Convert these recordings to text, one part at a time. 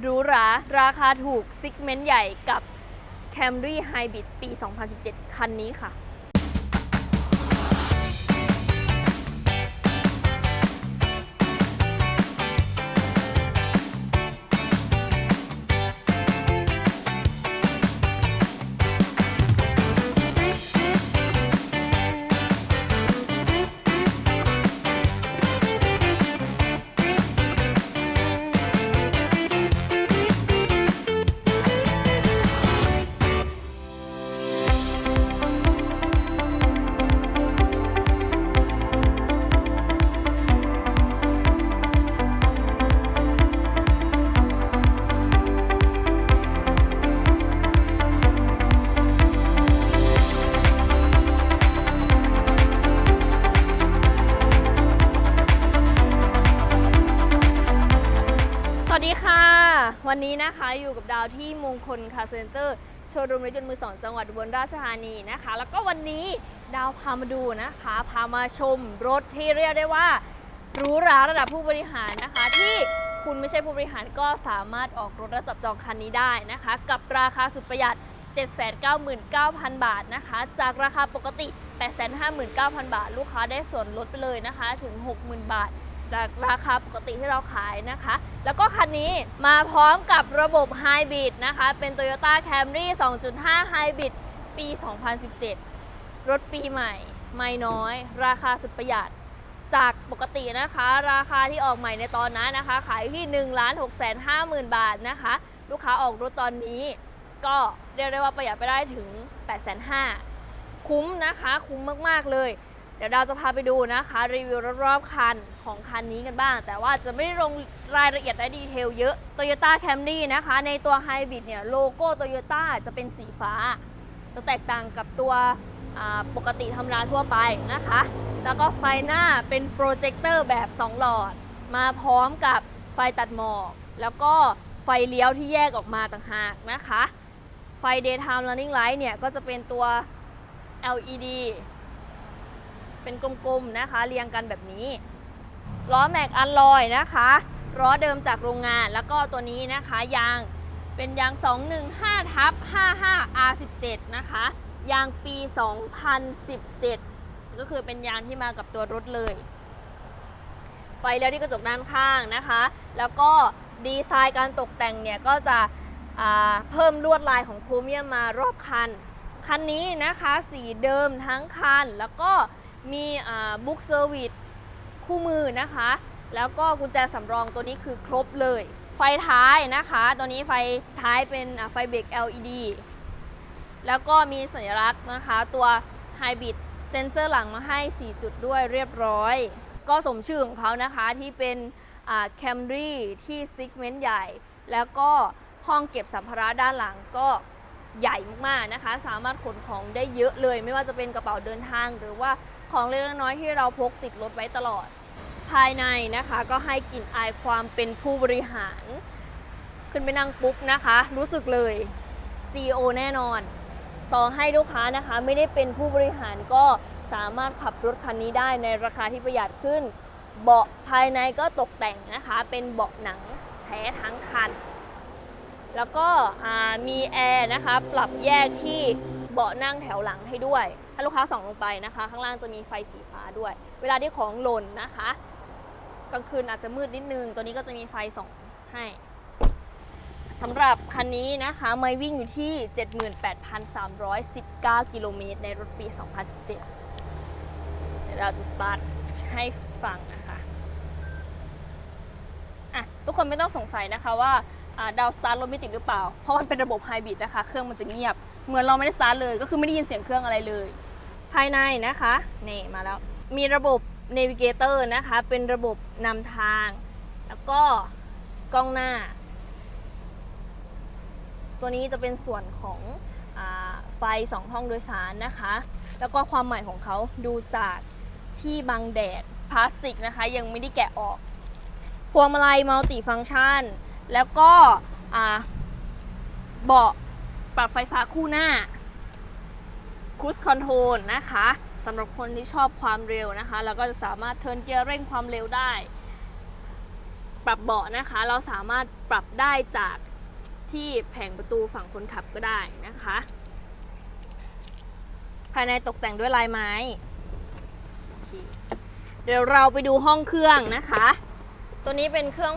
หรูหราราคาถูกซิกเมนต์ใหญ่กับ Camry Hybrid ปี 2017 คันนี้ค่ะ วันนี้นะคะอยู่กับดาวที่มงคลคาร์เซ็นเตอร์โชว์รูมรถยนต์มือสองจังหวัดบลราชธานีนะคะ แล้วก็วันนี้ดาวพามาดูนะคะ พามาชมรถที่เรียกได้ว่าหรูหราระดับผู้บริหารนะคะ ที่คุณไม่ใช่ผู้บริหารก็สามารถออกรถและจับจองคันนี้ได้นะคะ กับราคาสุดประหยัด 799,000 บาทนะคะ จากราคาปกติ 859,000 บาท ลูกค้าได้ส่วนลดไปเลยนะคะถึง 60,000 บาท จากราคาปกติที่เราขายนะคะ แล้วก็คันนี้มาพร้อมกับระบบไฮบริดนะคะ เป็น Toyota Camry 2.5 Hybrid ปี 2017 รถปีใหม่ ไม่น้อย ราคาสุดประหยัด จากปกตินะคะ ราคาที่ออกใหม่ในตอนนั้นนะคะ ขายที่1 6 5 0 0 0 0 บาทนะคะ ลูกค้าออกรถตอนนี้ ก็เรียกได้ว่าประหยัดไปได้ถึง 8 5 0 0 0คุ้มนะคะ คุ้มมาก ๆ เลย เดี๋ยวดาวจะพาไปดูนะคะ รีวิวรอบๆคันของคันนี้กันบ้าง แต่ว่าจะไม่ได้ลงรายละเอียดและดีเทลเยอะ Toyota Camry นะคะ ในตัว Hybrid เนี่ยโลโก้ Toyota จะเป็นสีฟ้า จะแตกต่างกับตัวปกติธรรมดาทั่วไปนะคะ แล้วก็ไฟหน้าเป็นโปรเจคเตอร์แบบ 2 หลอด มาพร้อมกับไฟตัดหมอก แล้วก็ไฟเลี้ยวที่แยกออกมาต่างหากนะคะ ไฟ daytime running light เนี่ยก็จะเป็นตัว LED เป็นกลมๆนะคะ เรียงกันแบบนี้ล้อแม็กอันลอยนะคะล้อเดิมจากโรงงานแล้วก็ตัวนี้นะคะยางเป็นยาง 215ทับ55 R17 นะคะ ยางปี 2017 ก็คือเป็นยางที่มากับตัวรถเลย ไฟเลี้ยวที่กระจกด้านข้างนะคะ แล้วก็ดีไซน์การตกแต่งเนี่ย ก็จะเพิ่มลวดลายของโครเมียมมารอบคัน คันนี้นะคะ สีเดิมทั้งคันแล้วก็ มีบุ๊กเซอร์วิสคู่มือนะคะ แล้วก็กุญแจสำรองตัวนี้คือครบเลย ไฟท้ายนะคะ ตัวนี้ไฟท้ายเป็นไฟเบรก LED แล้วก็มีสัญลักษณ์นะคะ ตัว Hybrid เซนเซอร์หลังมาให้ 4 จุดด้วยเรียบร้อย ก็สมชื่อของเขานะคะที่เป็นแคมรี่ที่ซิกเมนต์ใหญ่ แล้วก็ห้องเก็บสัมภาระด้านหลังก็ใหญ่มากๆนะคะ สามารถขนของได้เยอะเลย ไม่ว่าจะเป็นกระเป๋าเดินทางหรือว่า ของเล็กๆน้อยๆที่เราพกติดรถไว้ตลอด ภายในนะคะก็ให้กลิ่นอายความเป็นผู้บริหาร ขึ้นไปนั่งปุ๊บนะคะ รู้สึกเลย CEO แน่นอน ต่อให้ลูกค้านะคะไม่ได้เป็นผู้บริหารก็สามารถขับรถคันนี้ได้ในราคาที่ประหยัดขึ้น เบาะภายในก็ตกแต่งนะคะ เป็นเบาะหนังแท้ทั้งคัน แล้วก็มีแอร์นะคะ ปรับแยกที่ เบาะนั่งแถวหลังให้ด้วย ถ้าลูกค้าส่องลงไปนะคะ ข้างล่างจะมีไฟสีฟ้าด้วย เวลาที่ของหล่นนะคะ กลางคืนอาจจะมืดนิดนึง ตัวนี้ก็จะมีไฟส่องให้สำหรับคันนี้นะคะไม่วิ่งอยู่ที่ 78,319 กิโลเมตรในรถปี 2017 เดี๋ยวเราจะสตาร์ทให้ฟังนะคะอะทุกคนไม่ต้องสงสัยนะคะว่าอ่าดาวสตาร์ทรถไม่ติดหรือเปล่า เพราะมันเป็นระบบไฮบริดนะคะ เครื่องมันจะเงียบ เหมือนเราไม่ได้สตาร์ทเลย ก็คือไม่ได้ยินเสียงเครื่องอะไรเลย ภายในนะคะนี่มาแล้ว มีระบบ Navigator นะคะ เป็นระบบนำทาง แล้วก็กล้องหน้า ตัวนี้จะเป็นส่วนของอไฟสองห้องโดยสารนะคะ แล้วก็ความใหม่ของเขาดูจากที่บังแดดพลาสติกนะคะ ยังไม่ได้แกะออกพวงมาลัยมัลติฟัง c t ชัน แล้วก็เบาะ ปรับไฟฟ้าคู่หน้าครู i คอนโทรลนะคะสำหรับคนที่ชอบความเร็วนะคะแล้วก็จะสามารถเทิร์นเกียร์เร่งความเร็วได้ ปรับเบาะนะคะ เราสามารถปรับได้จากที่แผงประตูฝั่งคนขับก็ได้นะคะ ภายในตกแต่งด้วยลายไม้ เดี๋ยวเราไปดูห้องเครื่องนะคะ ตัวนี้เป็นเครื่อง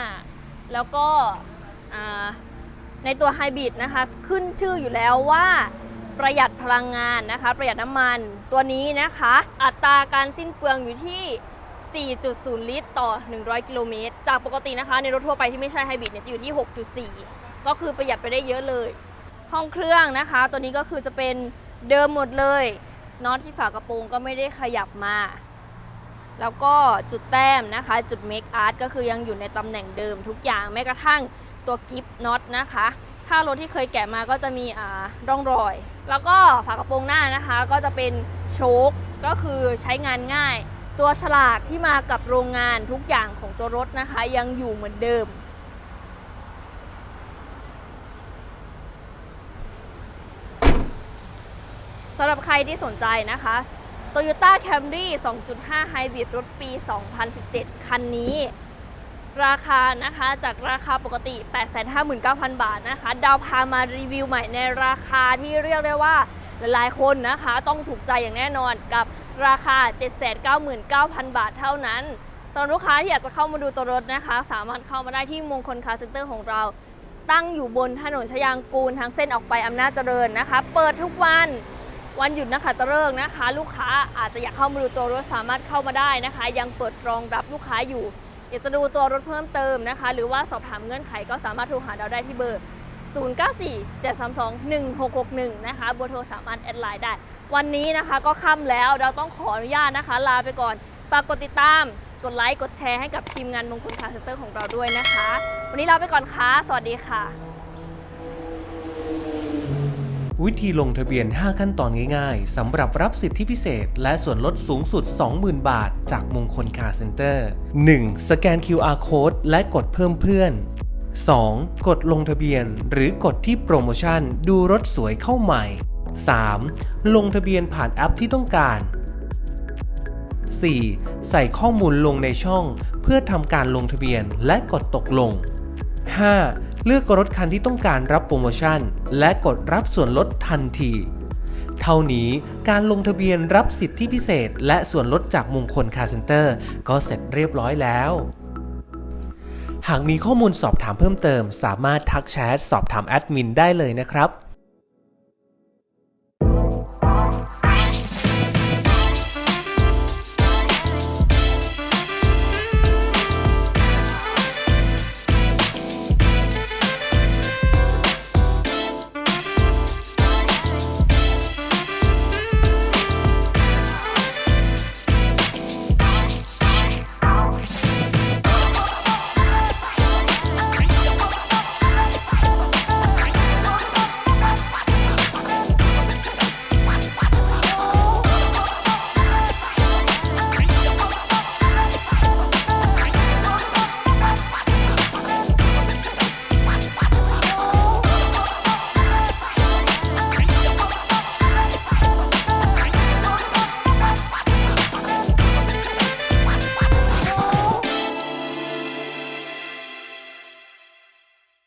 2.5 แล้วก็ ในตัวไฮบริดนะคะขึ้นชื่ออยู่แล้วว่าประหยัดพลังงานนะคะ ประหยัดน้ำมันตัวนี้นะคะ อัตราการสิ้นเปลืองอยู่ที่ 4.0 ลิตร ต่อ 100 กิโลเมตร จากปกตินะคะ ในรถทั่วไปที่ไม่ใช่ไฮบริดเนี่ยจะอยู่ที่ 6.4 ก็คือประหยัดไปได้เยอะเลย ห้องเครื่องนะคะ ตัวนี้ก็คือจะเป็นเดิมหมดเลยน็อตที่ฝากระโปรงก็ไม่ได้ขยับมา แล้วก็จุดแต้มนะคะ จุดเมคอาร์ตก็คือยังอยู่ในตำแหน่งเดิมทุกอย่างแม้กระทั่ง ตัวกิฟน็อตนะคะ ถ้ารถที่เคยแกะมาก็จะมีอ่าร่องรอย แล้วก็ฝากระโปรงหน้านะคะ ก็จะเป็นโชคก็คือใช้งานง่าย ตัวฉลากที่มากับโรงงานทุกอย่างของตัวรถนะคะ ยังอยู่เหมือนเดิม สำหรับใครที่สนใจนะคะ Toyota Camry 2.5 Hybrid รถปี 2017 คันนี้ ราคานะคะจากราคาปกติ 859,000 บาทนะคะ ดาวพามารีวิวใหม่ในราคาที่เรียกได้ว่าหลายๆคนนะคะ ต้องถูกใจอย่างแน่นอนกับราคา 799,000 บาทเท่านั้นสำหรับลูกค้าที่อยากจะเข้ามาดูตัวรถนะคะ สามารถเข้ามาได้ที่มงคลคาร์เซ็นเตอร์ของเรา ตั้งอยู่บนถนนชยางกูลทางเส้นออกไปอำนาจเจริญนะคะ เปิดทุกวันวันหยุดนะคะตะเริกนะคะ ลูกค้าอาจจะอยากเข้ามาดูตัวรถสามารถเข้ามาได้นะคะ ยังเปิดรองรับลูกค้าอยู่ อยากจะดูตัวรถเพิ่มเติมนะคะ หรือว่าสอบถามเงื่อนไขก็สามารถโทรหาเราได้ที่เบอร์ 0947321661 นะคะเบอร์โทรสามารถแอดไลน์ได้ วันนี้นะคะก็ค่ำแล้วเราต้องขออนุญาตนะคะ ลาไปก่อน ฝากกดติดตาม กดไลค์ กดแชร์ให้กับทีมงานมงคลคาร์เซ็นเตอร์ของเราด้วยนะคะ วันนี้ลาไปก่อนค่ะ สวัสดีค่ะ วิธีลงทะเบียน 5 ขั้นตอนง่ายๆสำหรับรับสิทธิพิเศษ และส่วนลดสูงสุด 20,000 บาท จากมงคลคาร์เซ็นเตอร์ 1. สแกน QR Code และกดเพิ่มเพื่อน 2. กดลงทะเบียน หรือกดที่โปรโมชั่น ดูรถสวยเข้าใหม่ 3. ลงทะเบียนผ่านแอปที่ต้องการ 4. ใส่ข้อมูลลงในช่อง เพื่อทำการลงทะเบียนและกดตกลง 5. เลือกรถคันที่ต้องการรับโปรโมชั่น และกดรับส่วนลดทันที เท่านี้การลงทะเบียนรับสิทธิพิเศษ และส่วนลดจากมงคลคาร์เซ็นเตอร์ก็เสร็จเรียบร้อยแล้ว หากมีข้อมูลสอบถามเพิ่มเติม สามารถทักแชทสอบถามแอดมินได้เลยนะครับ